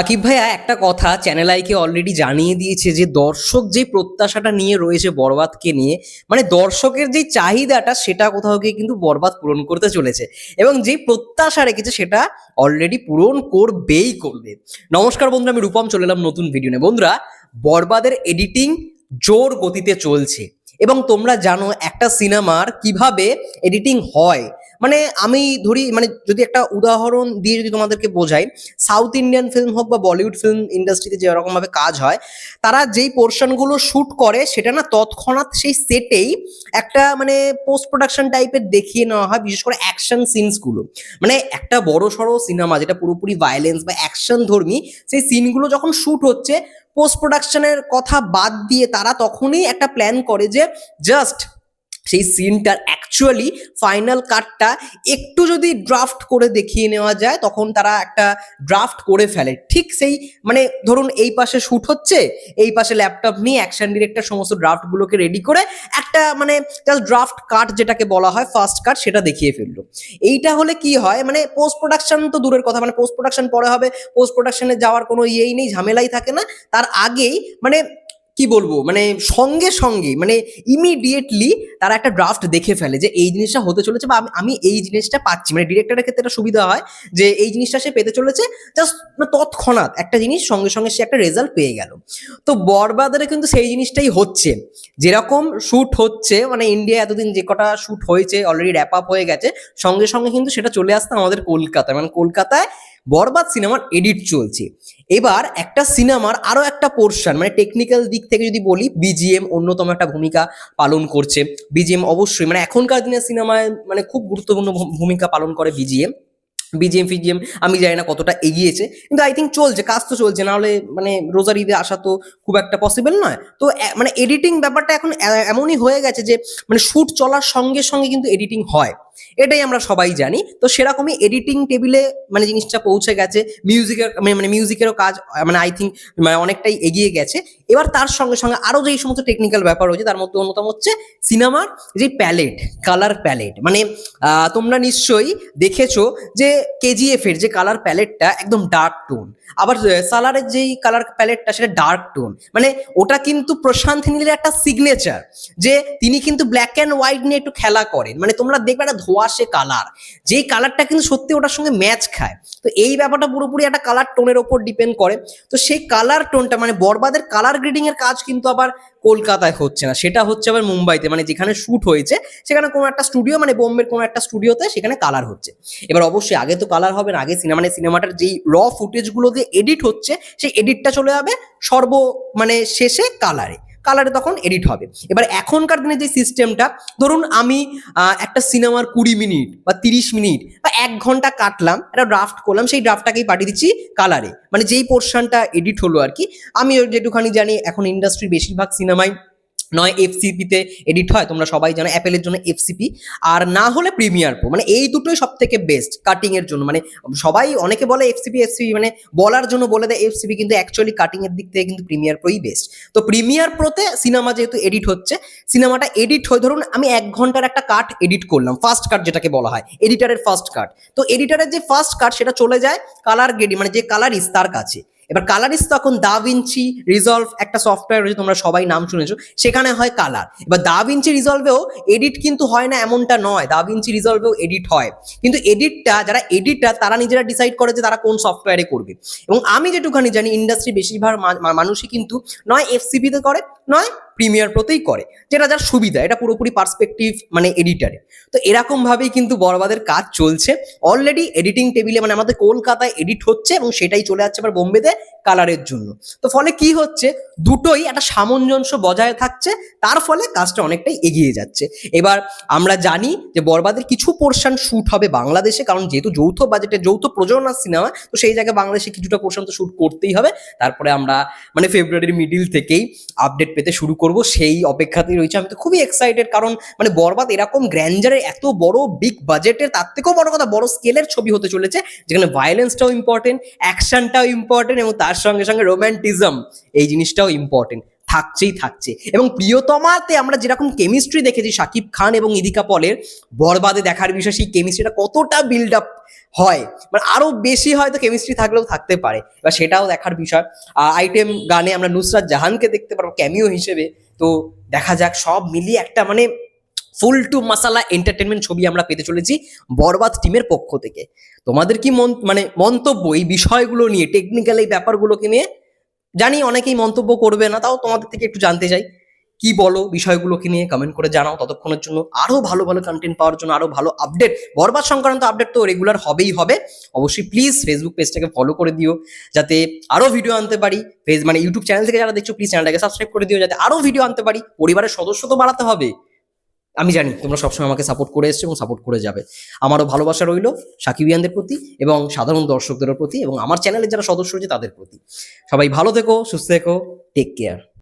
আকিব ভাইয়া, একটা কথা চ্যানেল আইকে অলরেডি জানিয়ে দিয়েছে যে দর্শক যে প্রত্যাশাটা নিয়ে রয়েছে বরবাদকে নিয়ে মানে দর্শকের যে চাহিদাটা, সেটা কোথাও গিয়ে কিন্তু বরবাদ পূরণ করতে চলেছে এবং যে প্রত্যাশা রেখেছে, সেটা অলরেডি পূরণ করবেই করবে। নমস্কার বন্ধুরা, আমি রূপম, চলে এলাম নতুন ভিডিও নিয়ে। বন্ধুরা, বরবাদের এডিটিং জোর গতিতে চলছে এবং তোমরা জানো, একটা সিনেমার কীভাবে এডিটিং হয় মানে আমি ধরি মানে যদি একটা উদাহরণ দিয়ে যদি তোমাদেরকে বোঝাই সাউথ ইন্ডিয়ান ফিল্ম হোক বা বলিউড ফিল্ম ইন্ডাস্ট্রিতে যেরকম ভাবে কাজ হয়, তারা যেই পোর্শনগুলো শুট করে, সেটা না তৎক্ষণাৎ সেই সেটেই একটা মানে পোস্ট প্রোডাকশন টাইপের দেখিয়ে নেওয়া হয়, বিশেষ করে অ্যাকশন সিনসগুলো মানে একটা বড় সড়ো সিনেমা যেটা পুরোপুরি ভায়োলেন্স বা অ্যাকশন ধর্মী, সেই সিনগুলো যখন শুট হচ্ছে পোস্ট প্রোডাকশনের কথা বাদ দিয়ে তারা তখনই একটা প্ল্যান করে যে জাস্ট সেই সিনটার অ্যাকচুয়ালি ফাইনাল কাটটা একটু যদি ড্রাফট করে দেখিয়ে নেওয়া যায়, তখন তারা একটা ড্রাফট করে ফেলে। ঠিক সেই মানে ধরুন এই পাশে শ্যুট হচ্ছে, এই পাশে ল্যাপটপ নিয়ে অ্যাকশন ডিরেক্টর সমস্ত ড্রাফটগুলোকে রেডি করে একটা মানে জাস্ট ড্রাফট কাট যেটাকে বলা হয় ফার্স্ট কাট সেটা দেখিয়ে ফেলল। এইটা হলে কি হয় মানে পোস্ট প্রোডাকশন তো দূরের কথা মানে পোস্ট প্রোডাকশন পরে হবে পোস্ট প্রোডাকশনে যাওয়ার কোনো ইয়েই নেই, ঝামেলাই থাকে না। তার আগেই মানে কি বলব? মানে সঙ্গে সঙ্গে মানে ইমিডিয়েটলি তারা একটা ড্রাফট দেখে ফেলে যে এই জিনিসটা হতে চলেছে বা আমি- এই জিনিসটা পাচ্ছি। মানে ডিরেক্টরের ক্ষেত্রে একটা সুবিধা হয় যে এই জিনিসটা সে পেতে চলেছে জাস্ট তৎক্ষণাৎ একটা জিনিস, সঙ্গে সঙ্গে সে একটা রেজাল্ট পেয়ে গেল। তো বরবাদারে কিন্তু সেই জিনিসটাই হচ্ছে। যেরকম শ্যুট হচ্ছে মানে ইন্ডিয়া এতদিন যে কটা শ্যুট হয়েছে অলরেডি র্যাপ আপ হয়ে গেছে, সঙ্গে সঙ্গে কিন্তু সেটা চলে আসতে আমাদের কলকাতায়। মানে কলকাতায় বরবাদ সিনেমার এডিট চলছে। এবার একটা সিনেমার আরও একটা পোর্শন মানে টেকনিক্যাল দিক থেকে যদি বলি বিজিএম অন্যতম একটা ভূমিকা পালন করছে। বিজিএম অবশ্যই মানে এখনকার দিনের সিনেমায় মানে খুব গুরুত্বপূর্ণ ভূমিকা পালন করে বিজিএম বিজিএম ফিজিএম আমি জানি না কতটা এগিয়েছে, কিন্তু আই থিঙ্ক চলছে, কাজ তো চলছে না হলে মানে রোজার ঈদে আসা তো খুব একটা পসিবল নয়। তো মানে এডিটিং ব্যাপারটা এখন এমনই হয়ে গেছে যে মানে শ্যুট চলার সঙ্গে সঙ্গে কিন্তু এডিটিং হয়। এটাই আমরা সবাই জানি। তো সেরকমই এডিটিং টেবিলে মানে জিনিসটা পৌঁছে গেছে মিউজিকের মানে মিউজিকেরও কাজ মানে আই থিঙ্ক মানে অনেকটাই এগিয়ে গেছে। এবার তার সঙ্গে সঙ্গে আরও যেই সমস্ত টেকনিক্যাল ব্যাপার রয়েছে, তার মধ্যে অন্যতম হচ্ছে সিনেমার যে প্যালেট কালার প্যালেট মানে তোমরা নিশ্চয়ই দেখেছ যে কেজিএফ এর যে কালার প্যালেটটা একদম ডার্ক টোন আবার সালারের যেই কালার প্যালেটটা সেটা ডার্ক টোন মানে ওটা কিন্তু প্রশান্ত নীলের একটা সিগনেচার যে তিনি কিন্তু ব্ল্যাক অ্যান্ড হোয়াইট নিয়ে একটু খেলা করেন। মানে তোমরা দেখবে একটা ধোয়াশে কালার। যেই কালারটা কিন্তু সত্যি ওটার সঙ্গে ম্যাচ খায়। তো এই ব্যাপারটা পুরোপুরি একটা কালার টোনের ওপর ডিপেন্ড করে। তো সেই কালার টোনটা মানে বরবাদের কালার গ্রেডিং এর কাজ কিন্তু আবার কলকাতায় হচ্ছে না। সেটা হচ্ছে আবার মুম্বাইতে। মানে যেখানে শ্যুট হয়েছে, সেখানে কোনো একটা স্টুডিও মানে বোম্বের কোনো একটা স্টুডিওতে সেখানে কালার হচ্ছে। এবার অবশ্যই আগে তো কালার হবে না। আগে সিনেমা মানে সিনেমাটার যেই র ফুটেজগুলো দিয়ে এডিট হচ্ছে, সেই এডিটটা চলে যাবে সর্ব মানে শেষে কালারে কালারে তখন এডিট হবে। এবার এখনকার দিনে যে সিস্টেমটা ধরুন আমি একটা সিনেমার কুড়ি মিনিট বা তিরিশ মিনিট বা এক ঘণ্টা কাটলাম, একটা ড্রাফট করলাম, সেই ড্রাফটটাকেই পাঠিয়ে দিচ্ছি কালারে মানে যেই পোর্শনটা এডিট হলো আর কি আমি যেটুখানি জানি, এখন ইন্ডাস্ট্রির বেশিরভাগ সিনেমায় নয় এফসিপিতে এডিট হয়, তোমরা সবাই জানো অ্যাপেলের জন্য এফসিপি আর না হলে প্রিমিয়ার প্রো মানে এই দুটোই সব থেকে বেস্ট কাটিং এর জন্য মানে সবাই অনেকে বলে এফসিপি এফসিপি মানে বলার জন্য বলে দেয় এফসিপি কিন্তু অ্যাকচুয়ালি কাটিং এর দিক থেকে কিন্তু প্রিমিয়ার প্রোই বেস্ট তো প্রিমিয়ার প্রোতে সিনেমা যেহেতু এডিট হচ্ছে সিনেমাটা এডিট হয়ে ধরুন আমি এক ঘণ্টার একটা কাট এডিট করলাম ফার্স্ট কাট যেটাকে বলা হয় এডিটারের ফার্স্ট কাট তো এডিটারের যে ফার্স্ট কাট সেটা চলে যায় কালার গেডি মানে যে কালারিস তার কাছে। এবার কালারিস তখন দা ভিঞ্চি রিজলভ একটা সফটওয়্যার রয়েছে, তোমরা সবাই নাম শুনেছো, সেখানে হয় কালার এবার দা ভিঞ্চি রিজলভেও এডিট কিন্তু হয় না, এমনটা নয়। দা ভিঞ্চি রিজলভেও এডিট হয়। কিন্তু এডিটটা যারা এডিটটা তারা নিজেরা ডিসাইড করে যে তারা কোন সফটওয়্যারে করবে। এবং আমি যেটুখানি জানি ইন্ডাস্ট্রি বেশিরভাগ মানুষই কিন্তু নয় এফসিপিতে করে, নয় প্রিমিয়ার প্রোতেই করে, যেটা যার সুবিধা, এটা পুরোপুরি পার্সপেক্টিভ মানে এডিটারে তো এরকম ভাবেই কিন্তু বরবাদের কাজ চলছে। অলরেডি এডিটিং টেবিলে মানে আমাদের কলকাতায় এডিট হচ্ছে এবং সেটাই চলে যাচ্ছে আবার বোম্বেতে কালারের জন্য। তো ফলে কি হচ্ছে? দুটোই একটা সামঞ্জস্য বজায় থাকছে, তার ফলে কাজটা অনেকটাই এগিয়ে যাচ্ছে। এবার আমরা জানি যে বরবাদের কিছু পোর্শন শুট হবে বাংলাদেশে, কারণ যেহেতু যৌথ বাজেটে যৌথ প্রযোজনার সিনেমা তো সেই জায়গায় বাংলাদেশে কিছুটা পোর্শন তো শুট করতেই হবে। তারপরে আমরা মানে ফেব্রুয়ারির মিডিল থেকেই আপডেট পেতে শুরু করব। সেই অপেক্ষাতেই রয়েছে। আমি তো খুবই এক্সাইটেড কারণ মানে বরবাদ এরকম গ্র্যান্ডারের এত বড় বিগ বাজেটের তার থেকেও বড় কথা, বড় স্কেলের ছবি হতে চলেছে, যেখানে ভায়োলেন্সটাও ইম্পর্টেন্ট অ্যাকশনটাও ইম্পর্টেন্ট এবং তার সঙ্গে সঙ্গে রোম্যান্টিজম এই জিনিসটাও ইম্পর্টেন্ট থাকছেই থাকছে। এবং প্রিয়তমাতে আমরা যেরকম কেমিস্ট্রি দেখেছি শাকিব খান এবং ইদিকা পলের, বরবাদে দেখার বিষয়, সেই কেমিস্ট্রিটা কতটা বিল্ড আপ হয়। মানে আরও বেশি হয়তো কেমিস্ট্রি থাকলেও থাকতে পারে। এবার সেটাও দেখার বিষয়। আইটেম গানে আমরা নুসরাত জাহানকে দেখতে পারব ক্যামিও হিসেবে। তো দেখা যাক, সব মিলিয়ে একটা মানে ফুল টু মাসালা এন্টারটেনমেন্ট ছবি আমরা পেতে চলেছি বরবাদ টিমের পক্ষ থেকে। তোমাদের কি মন মানে মন্তব্য এই বিষয়গুলো নিয়ে টেকনিক্যাল এই ব্যাপারগুলোকে নিয়ে? জানি অনেকেই মন্তব্য করবে না, তাও তোমাদের থেকে একটু জানতে চাই। কি বলো বিষয়গুলোকে নিয়ে কমেন্ট করে জানাও ততক্ষণের জন্য। আরও ভালো ভালো কন্টেন্ট পাওয়ার জন্য, আরও ভালো আপডেট বরবাদ সংক্রান্ত আপডেট তো রেগুলার হবেই হবে। অবশ্যই প্লিজ ফেসবুক পেজটাকে ফলো করে দিও, যাতে আরও ভিডিও আনতে পারি। ফেস মানে ইউটিউব চ্যানেল থেকে যারা দেখছ প্লিজ চ্যানেলটাকে সাবস্ক্রাইব করে দিও, যাতে আরও ভিডিও আনতে পারি। পরিবারের সদস্য তো বাড়াতে হবে। আমি জানি, তোমরা সবসময় আমাকে সাপোর্ট করে এসছো এবং সাপোর্ট করে যাবে। আমারও ভালোবাসা রইল সাকিবিয়ানদের প্রতি এবং সাধারণ দর্শকদের প্রতি এবং আমার চ্যানেলের যারা সদস্য রয়েছে তাদের প্রতি। সবাই ভালো থেকো, সুস্থ থেকো টেক কেয়ার